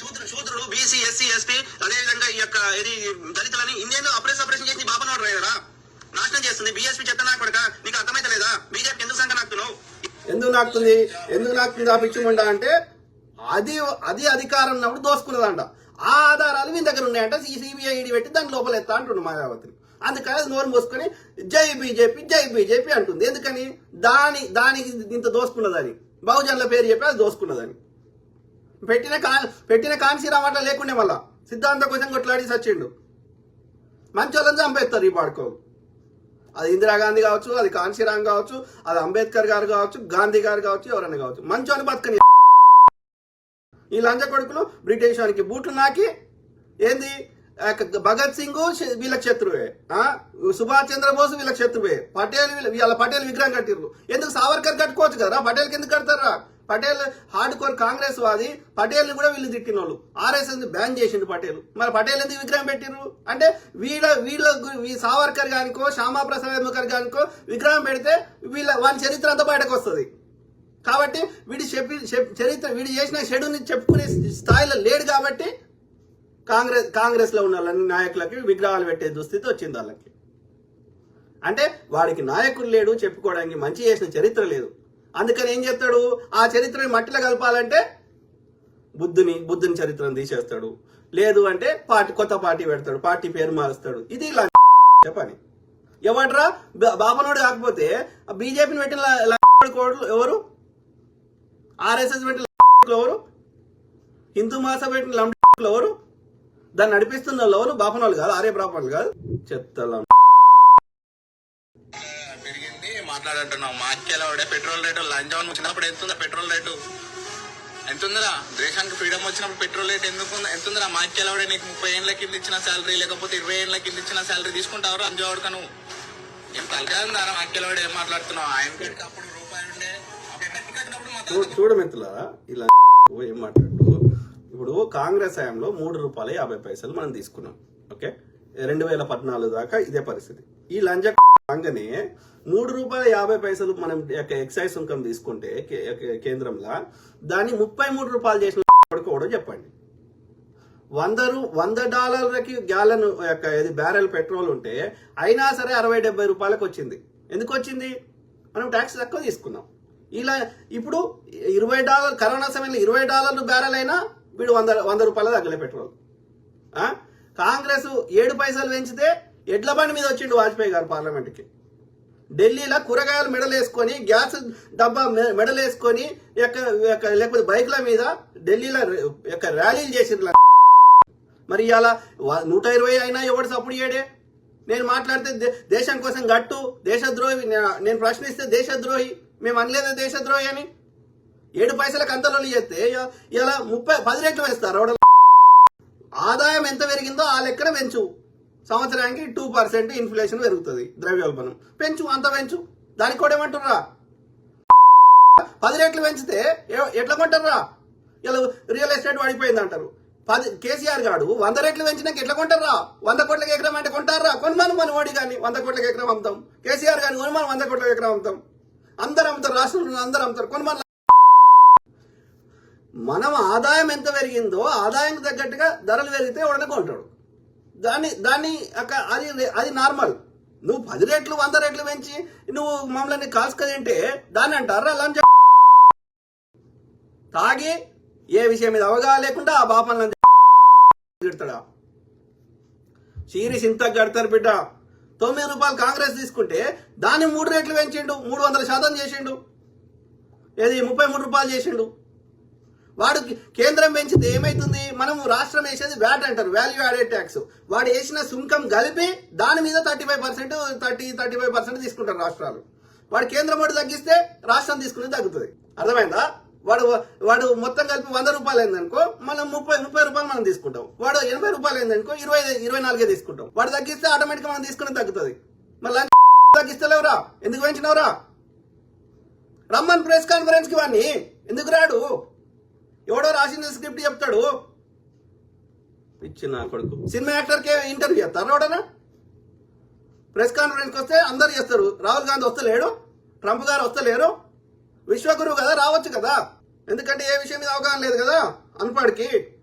శూద్రు శూద్రుడు BC SC ST అదేవిధంగా ఈ యొక్క ఇది దళితులని ఇన్నేళ్ళు ఆపరేషన్ ఆపరేషన్ చేసి బాబనోడు రాయరా నాశనం చేస్తుంది. బీఎస్పీ చెత్త నాకు కొడక నీకు అర్థమైతలేదా? బీజేపీ ఎందుకు సంఖ్య నాకుతున్నావు? ఎందుకు నాకుతుంది? ఎందుకు నాకుతుంది ఆ పిచ్చిమండ అంటే అది అది అధికారం ఉన్నప్పుడు దోసుకున్నదంట. ఆ ఆధారాలు మీ దగ్గర ఉన్నాయంట. సిబిఐ ఈడీ పెట్టి దాని లోపల ఎత్తా అంటుండు మాయావతిని అందుకని నోరు మూసుకొని జై బీజేపీ జై బీజేపీ అంటుంది. ఎందుకని? దాని దానికి ఇంత దోసుకున్నదని. బహుజనుల పేరు చెప్పి అది దోసుకున్నదని. పెట్టిన కా పెట్టిన కాన్సీరామ్ అట్లా లేకుండే మళ్ళా. సిద్ధాంత కోసం కొట్లాడి సచ్చిండు. మంచోళ్ళని చంపేస్తారు ఈ పాడుకోవు అది ఇందిరాగాంధీ కావచ్చు అది కాన్సీరామ్ కావచ్చు అది అంబేద్కర్ గారు కావచ్చు గాంధీ గారు కావచ్చు ఎవరైనా కావచ్చు. మంచోని బతకని ఈ లంచ కొడుకులు బ్రిటిష్ వానికి బూట్లు నాకి ఏంది? భగత్ సింగ్ శ- వీళ్ళకి శత్రువే. ఆ? సుభాష్ చంద్రబోస్ వీళ్ళకి శత్రువే. పటేల్ వీళ్ళ పటేల్ విగ్రహం కట్టిర్రు. ఎందుకు సావర్కర్ కట్టుకోవచ్చు కదా పటేల్కి ఎందుకు కడతారా? పటేల్ హార్డ్ కోర్ కాంగ్రెస్ వాది పటేల్ కూడా వీళ్ళు తిట్టిన వాళ్ళు ఆర్ఎస్ఎస్ బ్యాన్ చేసిండు పటేల్. మరి పటేల్ ఎందుకు విగ్రహం పెట్టిరు అంటే వీళ్ళ వీళ్ళ ఈ సావర్కర్ గానికో శ్యామా ప్రసాద్ ముఖర్ గానికో విగ్రహం పెడితే వీళ్ళ వాళ్ళ చరిత్ర అంతా బయటకు వస్తుంది. కాబట్టి వీడి చెప్పి చరిత్ర వీడు చేసిన షెడ్యూల్ని చెప్పుకునే స్థాయిలో లేడు కాబట్టి కాంగ్రెస్ కాంగ్రెస్లో ఉన్న వాళ్ళని నాయకులకి విగ్రహాలు పెట్టే దుస్థితి వచ్చింది వాళ్ళకి. అంటే వాడికి నాయకుడు లేడు చెప్పుకోవడానికి మంచి చేసిన చరిత్ర లేదు. అందుకని ఏం చేస్తాడు? ఆ చరిత్రని మట్టిలో కలపాలంటే బుద్ధుని బుద్ధుని చరిత్రను తీసేస్తాడు. లేదు అంటే పార్టీ కొత్త పార్టీ పెడతాడు పార్టీ పేరు మారుస్తాడు. ఇది ఇలా చెప్పని ఎవడ్రా? బాబనోడు బాపనోడు కాకపోతే బీజేపీని పెట్టిన కోడలు ఎవరు? ఆర్ఎస్ఎస్ పెట్టిన ఎవరు? హిందూ మాస పెట్టిన లంబ ఎవరు? దాన్ని నడిపిస్తున్న వాళ్ళు ఎవరు? బాపనోళ్ళు కాదు ఆర్య బ్రాహ్మణులు కాదు. చెత్తల. పెరిగింది. మాట్లాడుతున్నావు మార్కెలో పెట్రోల్ రేటు? లంచం వచ్చినప్పుడు ఎంత ఉందా పెట్రోల్ రేటు? ఎంత ఉందిరా దేశానికి ఫ్రీడమ్ వచ్చినప్పుడు పెట్రోల్ రేట్ ఎందుకు ఎంత ఉందిరా మార్కెలో నీకు ముప్పై ఏళ్ళ కింద ఇచ్చిన శాలరీ లేకపోతే ఇరవై ఏళ్ళ కింద ఇచ్చిన శాలరీ తీసుకుంటావు అంజవాడుక నువ్వు? ఏం తలకాయ మార్కెలో ఏం మాట్లాడుతున్నావు? ఆయన అప్పుడు రూపాయి ఉండే. మా చూడు మిత్రులారా ఇలా ఏం మాట్లాడు ఇప్పుడు కాంగ్రెస్ హయాంలో మూడు రూపాయల యాభై పైసలు మనం తీసుకున్నాం. ఓకే? రెండు వేల పద్నాలుగు దాకా ఇదే పరిస్థితి. ఈ లంజ కాగానే మూడు రూపాయల యాభై పైసలు మనం ఎక్సైజ్ సుంకం తీసుకుంటే కేంద్రంలో దాన్ని ముప్పై మూడు రూపాయలు చేసిన కూడా చెప్పండి. వంద రూ వంద డాలర్లకి గ్యాలన్ యొక్క ఇది బ్యారెల్ పెట్రోల్ ఉంటే అయినా సరే అరవై డెబ్బై రూపాయలకు వచ్చింది. ఎందుకు వచ్చింది? మనం ట్యాక్స్ తక్కువ తీసుకున్నాం. ఇలా ఇప్పుడు ఇరవై డాలర్ కరోనా సమయంలో ఇరవై డాలర్లు బ్యారెల్ అయినా వీడు వంద వంద రూపాయల తగ్గలే పెట్రోల్. ఆ? కాంగ్రెస్ ఏడు పైసలు పెంచితే ఎడ్ల బండి మీద వచ్చిండు వాజ్పేయి గారు పార్లమెంట్కి. ఢిల్లీలో కూరగాయలు మెడలేసుకొని గ్యాస్ డబ్బా మెడలేసుకొని యొక్క లేకపోతే బైక్ల మీద ఢిల్లీలో యొక్క ర్యాలీలు చేసిండ్రు మరి ఇలా నూట ఇరవై అయినా ఎవడు సప్పుడు చేయడే? నేను మాట్లాడితే దే- దేశం కోసం గట్టు దేశద్రోహి నేను ప్రశ్నిస్తే దేశద్రోహి మేము అనలేదు దేశద్రోహి అని? ఏడు పైసలకు అంతలో చేస్తే ఇలా ముప్పై పది రెట్లు వేస్తారు ఆదాయం ఎంత పెరిగిందో ఆ లెక్కన పెంచు. సంవత్సరానికి టూ పర్సెంట్ ఇన్ఫ్లేషన్ పెరుగుతుంది ద్రవ్యోల్బణం. పెంచు అంత పెంచు. దానికి కూడా ఏమంటుర్రా? పది రేట్లు పెంచితే ఎట్లా కొంటారా ఇలా రియల్ ఎస్టేట్ పడిపోయింది అంటారు. పది కేసీఆర్ గాడు వంద రేట్లు పెంచినాక ఎట్లా కొంటారా వంద కోట్లకి ఎకరం అంటే కొంటారా? కొనుమను మన ఓడి కానీ వంద కోట్లకి ఎకరం అమ్ముతాం. కేసీఆర్ గాని కొనుమను వంద కోట్లకి ఎకరం అమ్ముతాం. అందరు అమ్ముతారు రాష్ట్రంలో అందరు అమ్ముతారు కొనుమను మనం ఆదాయం ఎంత పెరిగిందో ఆదాయం తగ్గట్టుగా ధరలు పెరిగితే ఎవడనే కొంటాడు. దాన్ని దాన్ని అక్క- అది అది నార్మల్ నువ్వు పది రెట్లు వంద రేట్లు పెంచి నువ్వు మమ్మల్ని కాల్చుకదంటే దాన్ని అంటారా? లంచ తాగి ఏ విషయం మీద అవగాహన లేకుండా ఆ బాపన్ తిడతాడా? సిరీస్ ఇంత కడతారు బిడ్డ. తొమ్మిది రూపాయలు కాంగ్రెస్ తీసుకుంటే దాన్ని మూడు రెట్లు పెంచిండు మూడు వందల శాతం చేసిండు. ఏది ముప్పై మూడు రూపాయలు చేసిండు. వాడు కేంద్రం పెంచితే ఏమైతుంది? మనం రాష్ట్రం వేసేది వ్యాట్ అంటారు. వాల్యూ యాడెడ్ ట్యాక్స్ వాడు వేసిన సుంకం కలిపి దాని మీద thirty five percent thirty thirty five percent తీసుకుంటారు రాష్ట్రాలు. వాడు కేంద్రం వాడు తగ్గిస్తే రాష్ట్రం తీసుకునేది తగ్గుతుంది. అర్థమైందా? వాడు వాడు మొత్తం కలిపి వంద రూపాయలు అయిందనుకో మనం ముప్పై ముప్పై రూపాయలు మనం తీసుకుంటాం. వాడు ఎనభై రూపాయలు అయిందనుకో ఇరవై ఇరవై నాలుగే తీసుకుంటాం. వాడు తగ్గిస్తే ఆటోమేటిక్ మనం తీసుకునేది తగ్గుతుంది. మళ్ళీ తగ్గిస్తలేవురా? ఎందుకు పెంచినవరా? రమ్మన్ ప్రెస్ కాన్ఫరెన్స్కి వాడిని. ఎందుకు రాడు? ఎవడో రాసిన స్క్రిప్ట్ చెప్తాడు. ఇచ్చిన కొడుకు. సినిమా యాక్టర్కే ఇంటర్వ్యూ చేస్తారు ఎవడనా? ప్రెస్ కాన్ఫరెన్స్కి వస్తే అందరు చేస్తారు. రాహుల్ గాంధీ వస్తలేడు ట్రంప్ గారు వస్తలేరు. విశ్వగురువు కదా రావచ్చు కదా. ఎందుకంటే ఏ విషయం మీద అవగాహన లేదు కదా అన్పాడికి.